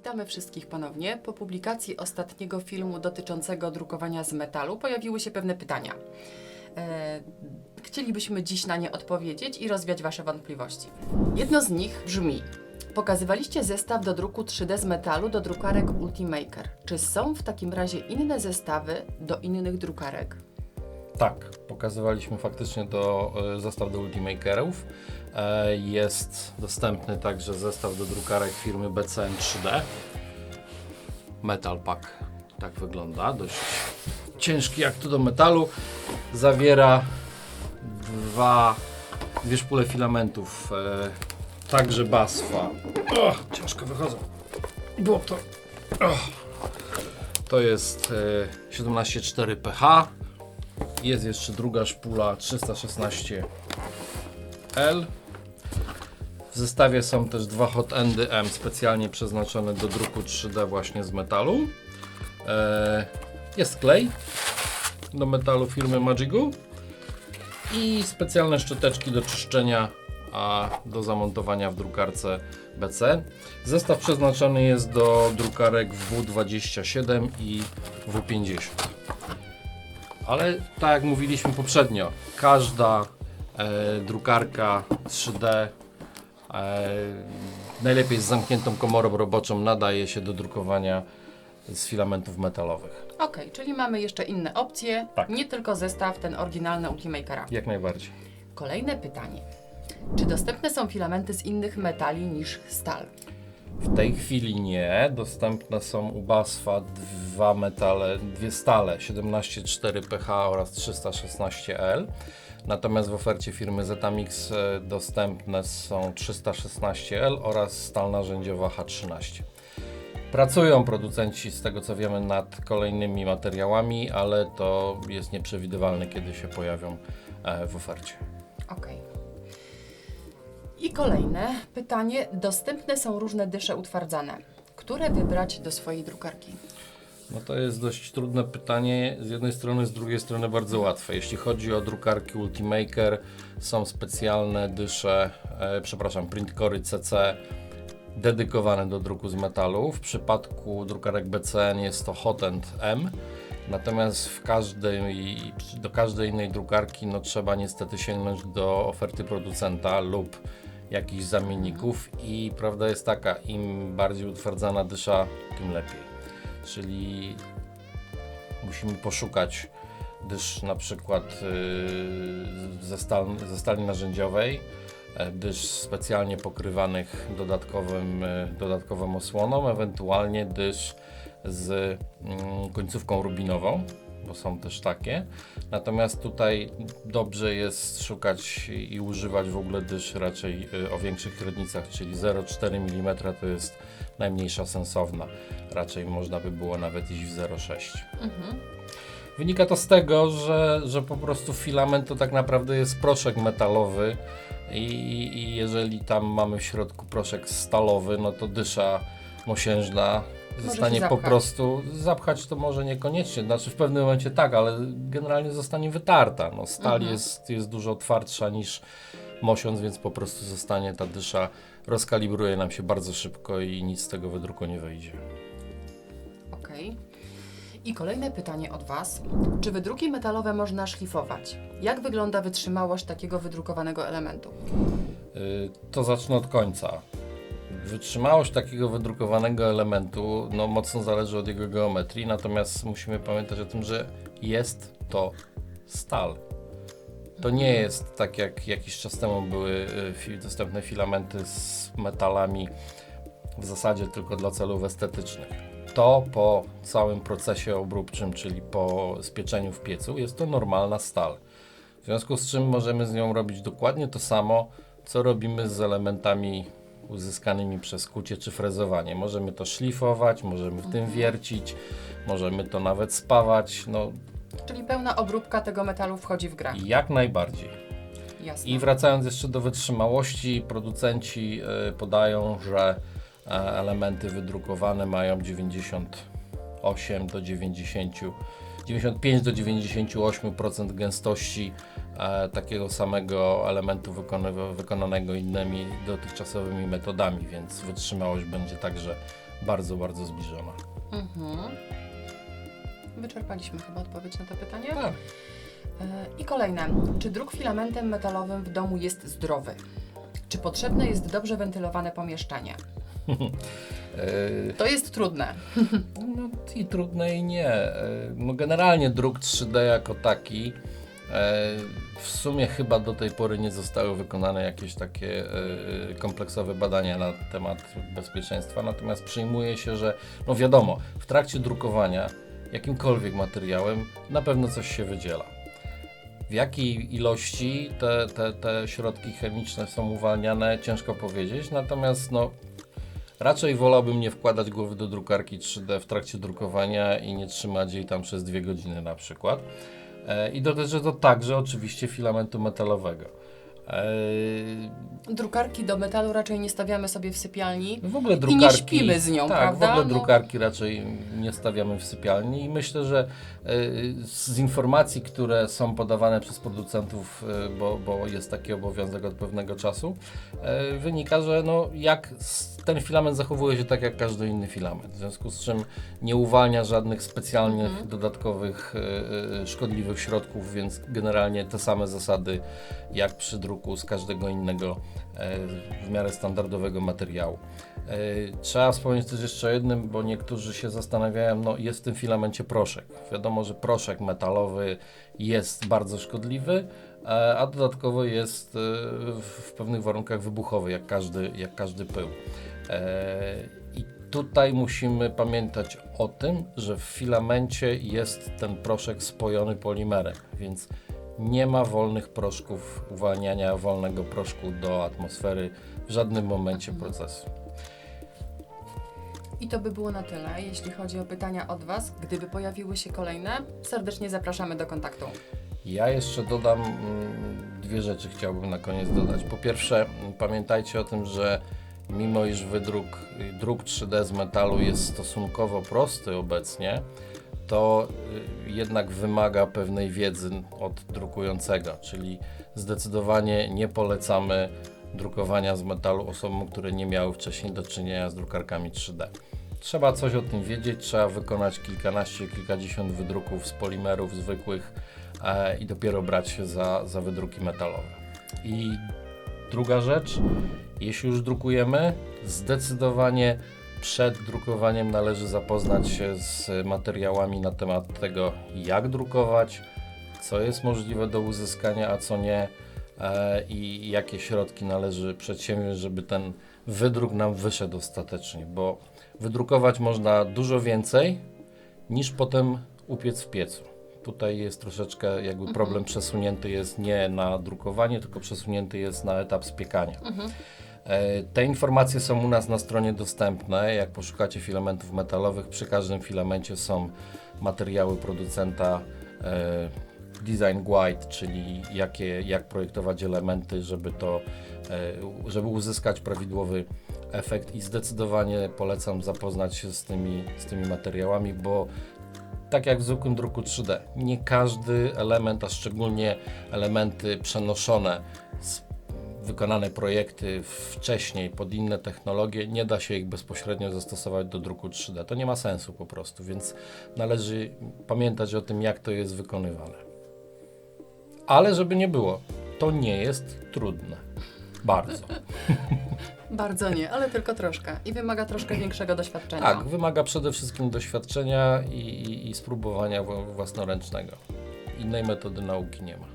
Witamy wszystkich ponownie. Po publikacji ostatniego filmu dotyczącego drukowania z metalu pojawiły się pewne pytania. E, chcielibyśmy dziś na nie odpowiedzieć i rozwiać Wasze wątpliwości. Jedno z nich brzmi: Pokazywaliście zestaw do druku 3D z metalu do drukarek Ultimaker. Czy są w takim razie inne zestawy do innych drukarek? Tak, pokazywaliśmy faktycznie do, e, zestaw do Ultimakerów. E, Jest dostępny także zestaw do drukarek firmy BCN 3D. Metal Pack tak wygląda, dość ciężki jak to do metalu. Zawiera dwa, dwie szpule filamentów, e, także basfa. O, ciężko wychodzą. Było to. O. To jest e, 17,4 pH. Jest jeszcze druga szpula 316L. W zestawie są też dwa hot endy M specjalnie przeznaczone do druku 3D właśnie z metalu. E, jest klej do metalu firmy Magigu i specjalne szczoteczki do czyszczenia, a do zamontowania w drukarce BC. Zestaw przeznaczony jest do drukarek W27 i W50. Ale tak jak mówiliśmy poprzednio, każda e, drukarka 3D e, najlepiej z zamkniętą komorą roboczą nadaje się do drukowania z filamentów metalowych. Ok, czyli mamy jeszcze inne opcje, Tak. nie tylko zestaw ten oryginalny Ultimakera. Jak najbardziej. Kolejne pytanie. Czy dostępne są filamenty z innych metali niż stal? W tej chwili nie. Dostępne są u BASFA dwa metale, dwie stale 17,4 pH oraz 316L. Natomiast w ofercie firmy Zetamix e, dostępne są 316L oraz stal narzędziowa H13. Pracują producenci, z tego co wiemy, nad kolejnymi materiałami, ale to jest nieprzewidywalne, kiedy się pojawią e, w ofercie. I kolejne pytanie. Dostępne są różne dysze utwardzane. Które wybrać do swojej drukarki? No to jest dość trudne pytanie. Z jednej strony, z drugiej strony bardzo łatwe. Jeśli chodzi o drukarki Ultimaker, są specjalne dysze, e, przepraszam, printcory CC dedykowane do druku z metalu. W przypadku drukarek BCN jest to Hot End M. Natomiast w każdej, do każdej innej drukarki no, trzeba niestety sięgnąć do oferty producenta lub jakichś zamienników i prawda jest taka, im bardziej utwardzana dysza, tym lepiej. Czyli musimy poszukać dysz na przykład yy, ze, stal, ze stali narzędziowej, e, dysz specjalnie pokrywanych dodatkowym, e, dodatkową osłoną, ewentualnie dysz z mm, końcówką rubinową, bo są też takie. Natomiast tutaj dobrze jest szukać i używać w ogóle dysz raczej y, o większych średnicach, czyli 0,4 mm to jest najmniejsza sensowna. Raczej można by było nawet iść w 0,6. Mhm. Wynika to z tego, że, że po prostu filament to tak naprawdę jest proszek metalowy i, i jeżeli tam mamy w środku proszek stalowy, no to dysza mosiężna się zostanie po prostu, zapchać to może niekoniecznie, znaczy w pewnym momencie tak, ale generalnie zostanie wytarta. No, stal Mhm. jest, jest dużo twardsza niż mosiąc, więc po prostu zostanie ta dysza, rozkalibruje nam się bardzo szybko i nic z tego wydruku nie wyjdzie. Ok. I kolejne pytanie od Was. Czy wydruki metalowe można szlifować? Jak wygląda wytrzymałość takiego wydrukowanego elementu? Y, To zacznę od końca. Wytrzymałość takiego wydrukowanego elementu no, mocno zależy od jego geometrii, natomiast musimy pamiętać o tym, że jest to stal. To nie jest tak jak jakiś czas temu były y, dostępne filamenty z metalami w zasadzie tylko dla celów estetycznych. To po całym procesie obróbczym, czyli po spieczeniu w piecu, jest to normalna stal. W związku z czym możemy z nią robić dokładnie to samo, co robimy z elementami uzyskanymi przez kucie czy frezowanie. Możemy to szlifować, możemy w tym wiercić, możemy to nawet spawać, no Czyli pełna obróbka tego metalu wchodzi w grę. jak najbardziej. Jasne. I wracając jeszcze do wytrzymałości, producenci y, podają, że e, elementy wydrukowane mają 98 do 90, 95 do 98% gęstości e, takiego samego elementu wykonanego innymi dotychczasowymi metodami, więc wytrzymałość będzie także bardzo, bardzo zbliżona. Mhm. Wyczerpaliśmy chyba odpowiedź na to pytanie. Tak. E, I kolejne. Czy druk filamentem metalowym w domu jest zdrowy? Czy potrzebne jest dobrze wentylowane pomieszczenie? E, To jest trudne. No i trudne i nie. E, No generalnie druk 3D jako taki e, w sumie chyba do tej pory nie zostały wykonane jakieś takie kompleksowe badania na temat bezpieczeństwa, natomiast przyjmuje się, że no wiadomo, w trakcie drukowania jakimkolwiek materiałem na pewno coś się wydziela. W jakiej ilości te, te, te środki chemiczne są uwalniane, ciężko powiedzieć, natomiast no, Raczej wolałbym nie wkładać głowy do drukarki 3D w trakcie drukowania i nie trzymać jej tam przez dwie godziny na przykład. E, I dotyczy to także oczywiście filamentu metalowego. E, Drukarki do metalu raczej nie stawiamy sobie w sypialni. no w ogóle nie drukarki. śpimy z nią, tak, prawda? w ogóle No. drukarki raczej nie stawiamy w sypialni i myślę, że e, z informacji, które są podawane przez producentów, e, bo, bo jest taki obowiązek od pewnego czasu, wynika, że no, jak ten filament zachowuje się tak jak każdy inny filament, w związku z czym nie uwalnia żadnych specjalnych Mhm. dodatkowych szkodliwych środków, więc generalnie te same zasady jak przy druku z każdego innego e, w miarę standardowego materiału. E, Trzeba wspomnieć też jeszcze o jednym, bo niektórzy się zastanawiają, no jest w tym filamencie proszek. Wiadomo, że proszek metalowy jest bardzo szkodliwy, e, a dodatkowo jest w pewnych warunkach wybuchowy, jak każdy, jak każdy pył. I tutaj musimy pamiętać o tym, że w filamencie jest ten proszek spojony polimerem, więc nie ma wolnych proszków, uwalniania wolnego proszku do atmosfery w żadnym momencie procesu. I to by było na tyle, jeśli chodzi o pytania od Was. Gdyby pojawiły się kolejne, serdecznie zapraszamy do kontaktu. Ja jeszcze dodam mm, dwie rzeczy, chciałbym na koniec dodać. Po pierwsze, pamiętajcie o tym, że mimo iż wydruk, druk 3D z metalu jest stosunkowo prosty obecnie, to y, jednak wymaga pewnej wiedzy od drukującego, czyli zdecydowanie nie polecamy drukowania z metalu osobom, które nie miały wcześniej do czynienia z drukarkami 3D. Trzeba coś o tym wiedzieć, trzeba wykonać kilkanaście, kilkadziesiąt wydruków z polimerów zwykłych e, i dopiero brać się za, za wydruki metalowe. I druga rzecz, jeśli już drukujemy, zdecydowanie przed drukowaniem należy zapoznać się z materiałami na temat tego, jak drukować, co jest możliwe do uzyskania, a co nie e, i jakie środki należy przedsięwziąć, żeby ten wydruk nam wyszedł ostatecznie, bo wydrukować można dużo więcej niż potem upiec w piecu. Tutaj jest troszeczkę jakby problem przesunięty jest nie na drukowanie, tylko przesunięty jest na etap spiekania. E, Te informacje są u nas na stronie dostępne. Jak poszukacie filamentów metalowych, przy każdym filamencie są materiały producenta e, design guide, czyli jakie, jak projektować elementy, żeby to, e, żeby uzyskać prawidłowy efekt i zdecydowanie polecam zapoznać się z tymi, z tymi materiałami, bo tak jak w zwykłym druku 3D, nie każdy element, a szczególnie elementy przenoszone z wykonane projekty wcześniej pod inne technologie, nie da się ich bezpośrednio zastosować do druku 3D. To nie ma sensu po prostu, więc należy pamiętać o tym, jak to jest wykonywane. Ale żeby nie było, to nie jest trudne. Bardzo. Bardzo nie, ale tylko troszkę. I wymaga troszkę większego doświadczenia. Tak, wymaga przede wszystkim doświadczenia i, i, i spróbowania wła- własnoręcznego. Innej metody nauki nie ma.